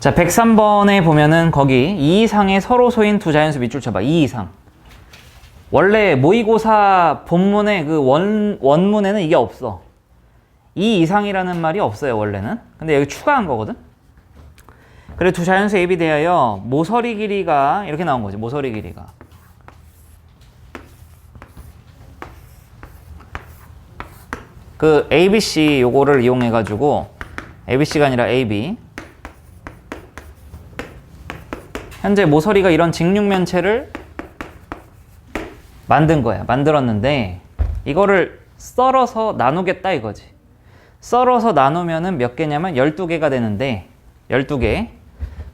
자, 103번에 보면은 거기 2 이상의 서로 소인 두 자연수 밑줄 쳐봐. 2 이상. 원래 모의고사 본문의 그 원, 원문에는 이게 없어. 2 이상이라는 말이 없어요, 원래는. 근데 여기 추가한 거거든? 그래, 두 자연수 B 대하여 모서리 길이가 이렇게 나온 거지, 모서리 길이가. 그 ABC 요거를 이용해가지고 ABC가 아니라 AB 현재 모서리가 이런 직육면체를 만든 거야. 만들었는데 이거를 썰어서 나누겠다 이거지. 썰어서 나누면은 몇 개냐면 12개가 되는데 12개.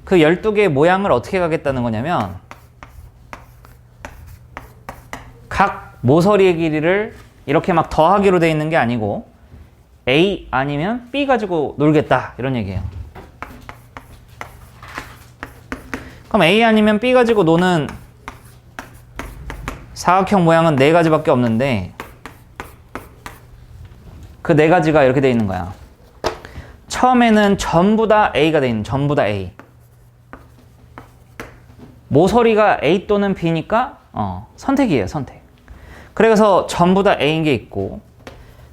그 12개의 모양을 어떻게 가겠다는 거냐면 각 모서리의 길이를 이렇게 막 더하기로 돼 있는 게 아니고 A 아니면 B 가지고 놀겠다 이런 얘기예요. 그럼 A 아니면 B 가지고 노는 사각형 모양은 네 가지밖에 없는데 그 네 가지가 이렇게 돼 있는 거야. 처음에는 전부 다 A가 돼 있는 전부 다 A. 모서리가 A 또는 B니까 어, 선택이에요, 선택. 그래서 전부 다 A인 게 있고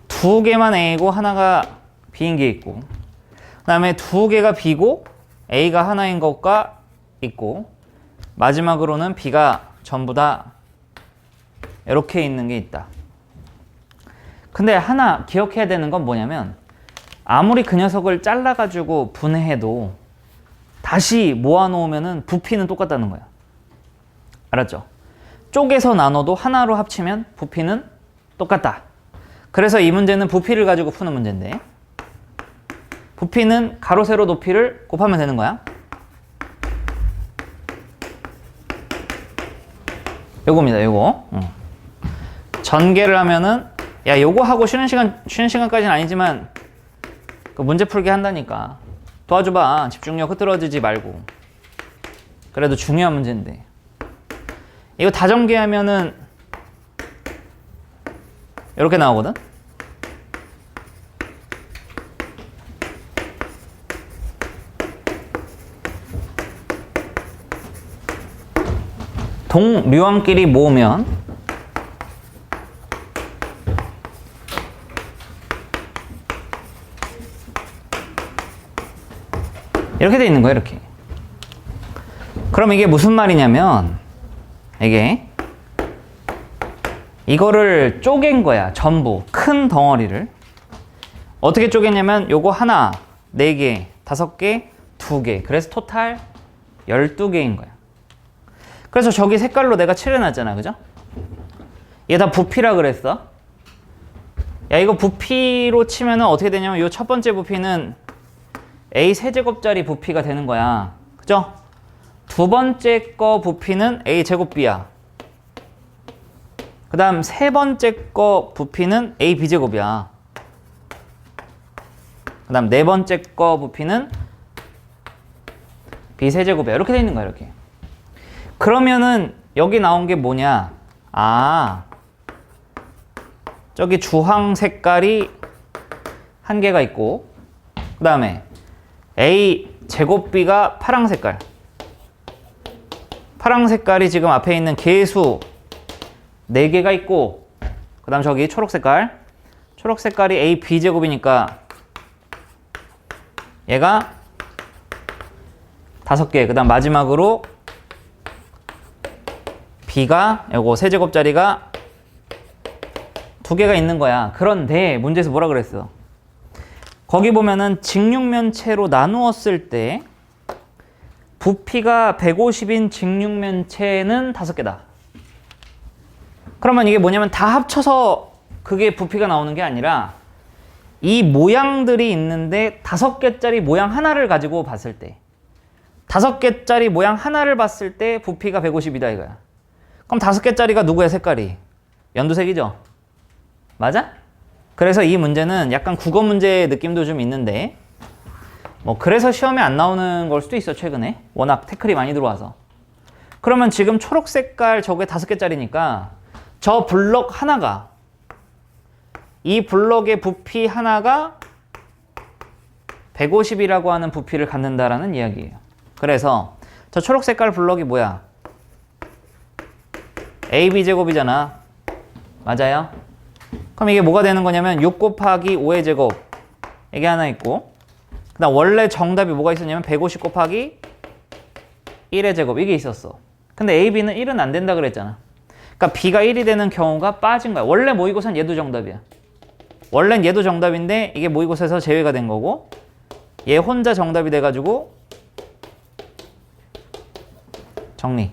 두 개만 A고 하나가 B인 게 있고 그다음에 두 개가 B고 A가 하나인 것과 있고 마지막으로는 B가 전부 다 이렇게 있는 게 있다. 근데 하나 기억해야 되는 건 뭐냐면 아무리 그 녀석을 잘라가지고 분해해도 다시 모아놓으면은 부피는 똑같다는 거야. 알았죠? 쪼개서 나눠도 하나로 합치면 부피는 똑같다. 그래서 이 문제는 부피를 가지고 푸는 문제인데 부피는 가로 세로 높이를 곱하면 되는 거야. 요겁니다. 요거. 응. 전개를 하면은 야 요거 하고 쉬는 시간 쉬는 시간까지는 아니지만 그 문제 풀기 한다니까 도와줘봐 집중력 흐트러지지 말고 그래도 중요한 문제인데 이거 다 전개하면은 이렇게 나오거든. 동류항끼리 모으면 이렇게 돼 있는 거예요, 이렇게. 그럼 이게 무슨 말이냐면 이게 이거를 쪼갠 거야, 전부. 큰 덩어리를. 어떻게 쪼갰냐면 요거 하나, 네 개, 다섯 개, 두 개. 그래서 토탈 12개인 거야. 그래서 저기 색깔로 내가 칠해놨잖아, 그죠? 얘 다 부피라 그랬어. 야, 이거 부피로 치면은 어떻게 되냐면 요첫 번째 부피는 A 세제곱짜리 부피가 되는 거야. 그죠? 두 번째 거 부피는 A 제곱 B야. 그 다음 세 번째 거 부피는 A B제곱이야. 그 다음 네 번째 거 부피는 B 세제곱이야. 이렇게 돼 있는 거야, 이렇게. 그러면은 여기 나온 게 뭐냐? 아, 저기 주황 색깔이 한 개가 있고, 그 다음에 A 제곱 B가 파랑 색깔. 파랑 색깔이 지금 앞에 있는 개수 4개가 있고, 그 다음 저기 초록 색깔. 초록 색깔이 A B 제곱이니까 얘가 다섯 개. 그 다음 마지막으로 B가 요거 세제곱짜리가 두 개가 있는 거야. 그런데 문제에서 뭐라 그랬어? 거기 보면은 직육면체로 나누었을 때 부피가 150인 직육면체는 다섯 개다. 그러면 이게 뭐냐면 다 합쳐서 그게 부피가 나오는 게 아니라 이 모양들이 있는데 다섯 개짜리 모양 하나를 가지고 봤을 때 다섯 개짜리 모양 하나를 봤을 때 부피가 150이다 이거야. 그럼 다섯 개짜리가 누구야 색깔이? 연두색이죠? 맞아? 그래서 이 문제는 약간 국어 문제 느낌도 좀 있는데 뭐 그래서 시험에 안 나오는 걸 수도 있어 최근에 워낙 태클이 많이 들어와서 그러면 지금 초록 색깔 저게 다섯 개짜리니까 저 블럭 하나가 이 블럭의 부피 하나가 150이라고 하는 부피를 갖는다라는 이야기예요. 그래서 저 초록 색깔 블럭이 뭐야? AB 제곱이잖아. 맞아요? 그럼 이게 뭐가 되는 거냐면 6 곱하기 5의 제곱 이게 하나 있고 그 다음 원래 정답이 뭐가 있었냐면 150 곱하기 1의 제곱 이게 있었어. 근데 A, B는 1은 안 된다 그랬잖아. 그러니까 B가 1이 되는 경우가 빠진 거야. 원래 모의고사는 얘도 정답이야. 원래는 얘도 정답인데 이게 모의고사에서 제외가 된 거고 얘 혼자 정답이 돼가지고 정리.